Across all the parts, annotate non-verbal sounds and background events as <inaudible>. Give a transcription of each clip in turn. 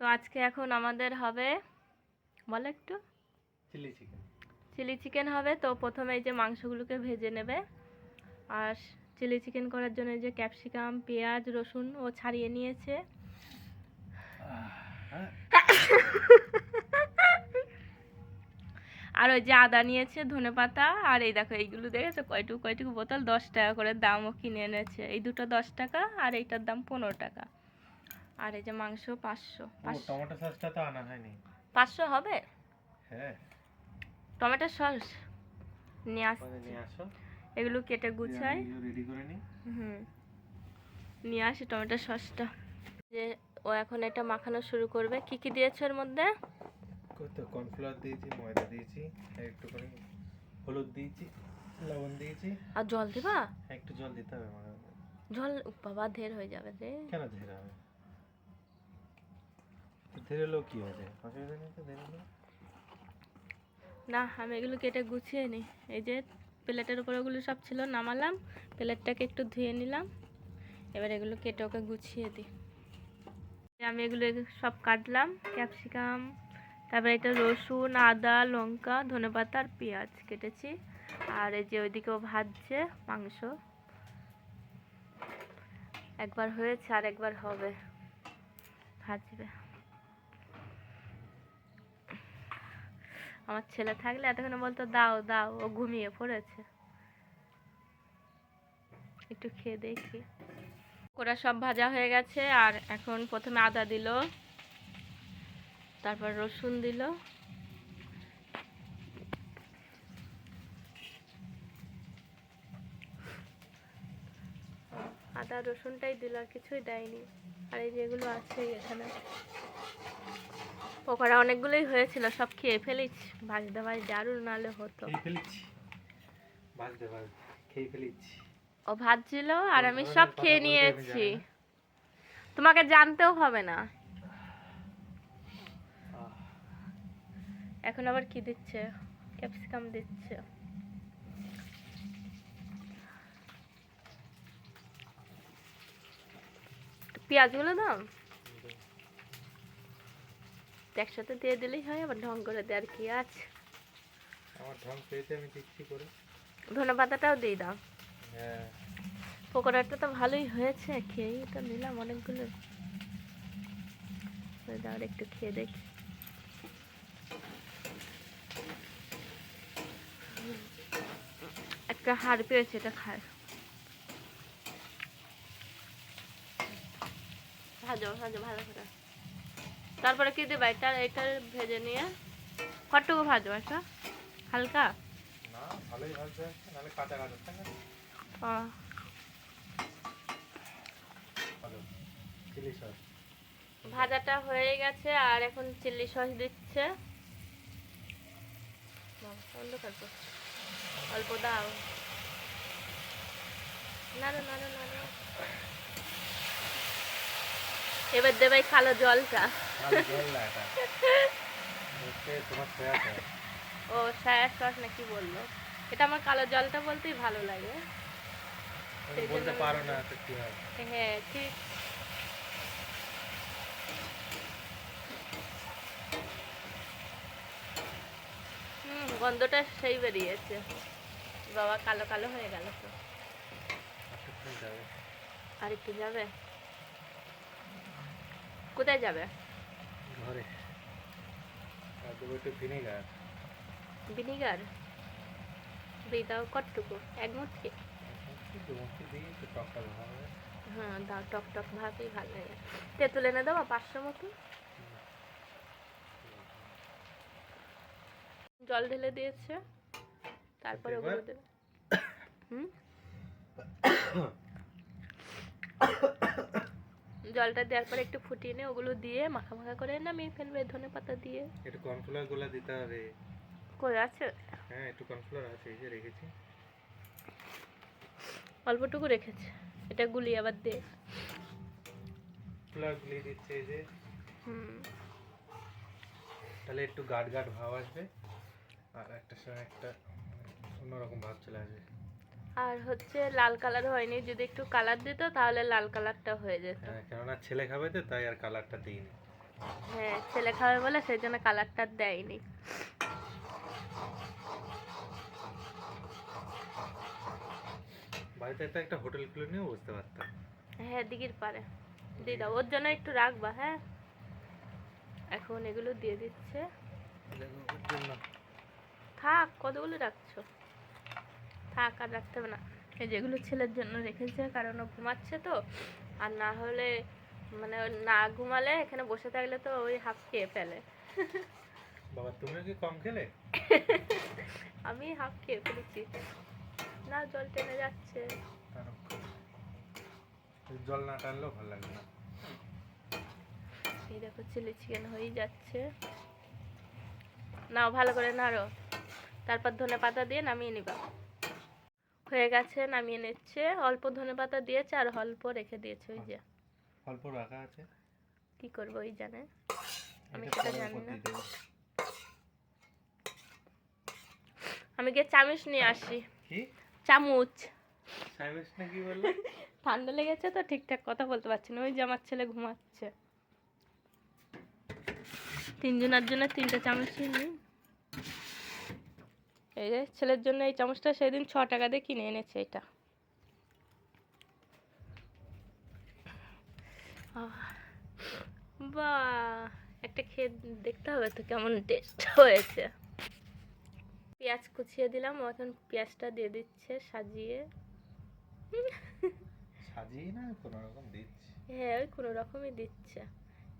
তো আজকে এখন আমাদের হবে বলো একটু। চিলি চিকেন চিলি চিকেন হবে তো প্রথমে এই যে মাংসগুলোকে ভেজে নেবে। আর চিলি চিকেন করার জন্য এই যে ক্যাপসিকাম পেঁয়াজ রসুন ও ছাড়িয়ে নিয়েছে। আর ওই যে আদা নিয়েছে ধনে পাতা আর এই দেখো এইগুলো দেখেছ? কয়টুকু কয়টুকু বোতল? দশ টাকা করে দামও কিনে এনেছে। এই দুটো দশ টাকা আর এইটার দাম পনেরো টাকা। আর এই যে মাংস পাঁচশো টমেটো সসটা তো আনা হয়নি। পাঁচশো হবে? হ্যাঁ। Tomato sauce? নিয়ে আস নিয়ে আসো। এগুলো কেটে গুছাই। রেডি করে নি হুম। নিয়ে আসি টমেটো সসটা। যে ও এখন এটা মাখানো শুরু করবে। কি কি দিয়েছ এর মধ্যে? কত? কর্নফ্লাওয়ার দিয়েছি ময়দা দিয়েছি একটু করে হলুদ দিয়েছি লবণ দিয়েছি। আর জল দিবা? হ্যাঁ, একটু জল দিতে হবে জল বাবা ঢের হয়ে যাবে রে। কেন ধীরে হবে? তো ধীরে হলেও কি অসুবিধা নেই। তো না আমি এগুলো কেটে গুছিয়ে নিই এই যে প্লেটের উপরে ওগুলো সব ছিল নামালাম প্লেটটাকে একটু ধুয়ে নিলাম। এবার এগুলো কেটে ওকে গুছিয়ে দিই আমি এগুলো সব কাটলাম ক্যাপসিকাম তারপরে এটা রসুন আদা লঙ্কা ধনেপাতা আর পেঁয়াজ কেটেছি। আর এই যে ওইদিকেও ভাজছে মাংস। একবার হয়েছে আর একবার হবে। ভাজবে। আমার ছেলে থাকলে এতক্ষণে বলতো, দাও দাও। ও ঘুমিয়ে পড়েছে। একটু খেয়ে দেখি। ওরা সব ভাজা হয়ে গেছে আর এখন প্রথমে আদা দিল, তারপর রসুন দিল। আদা রসুনটাই দিল, আর কিছুই দেয়নি। আর এই যেগুলো আছে এখানে। পকোড়া অনেকগুলোই হয়েছিল সব খেয়ে ফেলিস ভাজতে ভাজ দারুণ নালে হতো। খেয়ে ফেলেছি। ভাজতে ভাজতে খেয়ে ফেলেছি। ও ভাজছিল আর আমি সব খেয়ে নিয়েছি। তোমাকে জানতেও হবে না। এখন আবার কি দিচ্ছে? ক্যাপসিকাম দিচ্ছে। পেঁয়াজগুলো দাও। একসাথে দিয়ে দিলেই হয় আবার ঢং করে দেওয়ার কি। আছে আমার ঢং পেয়েছে আমি দিচ্ছি করে। ধনে পাতাটাও দিয়ে দাও। হ্যাঁ। পকোড়াটা তো ভালোই হয়েছে খেয়েই তো নিলাম অনেকগুলো। আর একটু খেয়ে দেখি। একটা হাড় পেয়েছে এটা খায় ভাজো ভাজো ভালো করে। তারপরে কি দেবা? এটা এটা ভেজে নিয়ে কতটুকু ভাজো এটা হালকা? না ভালোই ভাজতে নাহলে কাঁচা কাঁচা ও। চিলি সস ভাজাটা হয়ে গেছে আর এখন চিলি সস দিচ্ছে। অন্ধকার। অল্প দাও। নাড়ো নাড়ো নাড়ো। এবার দেবে এই কালো জলটা। ও সায়া সস না কি বলল। এটা আমার কালো জলটা বলতেই ভালো লাগে। বলতে পারো না তো কি হয়। হ্যাঁ ঠিক। হুম গন্ধটা সেই বেরিয়েছে। বাবা কালো কালো হয়ে গেল তো। আচ্ছা, আর একটু যাবে? কোথায় যাবে? ঘরে। আর দেবো একটু ভিনেগার। ভিনিগার? দিয়ে দাও কতটুকু? এক মুঠি? হ্যাঁ। দাও টক টক ভাবেই ভালো লাগে। তেঁতুল এনে দেবো পাঁচশো মতো জল ঢেলে দিয়েছে। তারপরে ওগুলো দেবে। হুম? <coughs> জলটা দেওয়ার পরে একটু ফুটিয়ে নিয়ে ওগুলো দিয়ে মাখা মাখা করে নামিয়ে ফেলবে ধনে পাতা দিয়ে। একটু কর্নফ্লাওয়ারগুলা দিতে হবে। কই আছে? হ্যাঁ একটু কর্নফ্লাওয়ার আছে এই যে রেখেছি। অল্পটুকু রেখেছে এটা গুলি আবার দে। ফ্লাওয়ার গুলি দিচ্ছে এই যে। হুম। তাহলে একটু গাঢ় গাঢ় ভাব আসবে আর একটা সময় একটা অন্যরকম ভাব চলে আসবে। আর হচ্ছে লাল কালার হয়নি যদি একটু কালার দিত তাহলে লাল কালারটা হয়ে যেত। হ্যাঁ কেননা ছেলে খাবে তো তাই আর কালারটা দিইনি। ছেলে খাবে বলে সেই জন্য কালারটা দেয়নি। বাড়িতে একটা একটা হোটেল খুলে নিয়েও বুঝতে পারতাম। হ্যাঁ দিঘির পারে দিয়ে দাও ওর জন্য একটু রাখবা হ্যাঁ? এখন এগুলো দিয়ে দিচ্ছে। থাক কতগুলো রাখছো? থাক আর রাখতে হবে না। যেগুলো ছেলের জন্য রেখেছে কারণ ও ঘুমাচ্ছে তো। আর না হলে মানে না ঘুমালে এখানে বসে থাকলে তো ওই হাফ খেয়ে ফেলে। বাবা তুমিও কি কম খেলে? <laughs> আমি হাফ খেয়ে ফেলেছি। না জল টেনে যাচ্ছে। জল না টানলেও ভালো লাগবে না। এই দেখো চিলি চিকেন হয়েই যাচ্ছে। নাও ভালো করে নাড়ো। তারপর ধনে পাতা দিয়ে নামিয়ে নিবা। হয়ে গেছে নামিয়ে নিচ্ছে। অল্প ধনে পাতা দিয়েছে আর অল্প রেখে দিয়েছে ওই যে। অল্প রাখা আছে? কি করব ওই জানে। আমি সেটা জানি না। আমি গিয়ে চামচ নিয়ে আসি। কি? চামচ। সাইবেশ না কি বললে? <laughs> ঠান্ডা লেগেছে তো ঠিকঠাক কথা বলতে পারছি না। ওই যে আমার ছেলে ঘুমাচ্ছে। তিনজনের জন্য তিনটা চামচ নিই এই যে ছেলের জন্য এই চামচটা সেদিন ছ টাকা দিয়ে কিনে এনেছে এটা। বা একটা খেয়ে দেখতে হবে তো কেমন টেস্ট হয়েছে। পেঁয়াজ কুচিয়ে দিলাম ও এখন পেঁয়াজটা দিয়ে দিচ্ছে সাজিয়ে। সাজিয়ে না কোনো রকম দিচ্ছি। হ্যাঁ ওই কোনো রকমই দিচ্ছে।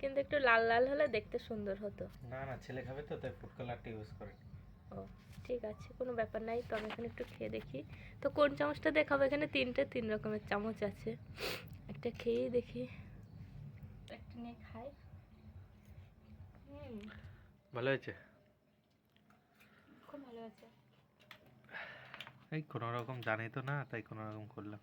কিন্তু একটু লাল লাল হলে দেখতে সুন্দর হতো। না না ছেলে খাবে তো তাই ফুড কালারটা ইউজ করে। ও। ঠিক আছে কোনো ব্যাপার নাই তো আমি এখানে একটু খেয়ে দেখি। তো কোন চামচটা দেখাবো? এখানে তিনটে তিন রকমের চামচ আছে। একটা খেয়েই দেখি। একটা নিয়ে খাই। ভালো হয়েছে? খুব ভালো আছে এই কোনো রকম জানি তো না তাই কোনো রকম করলাম।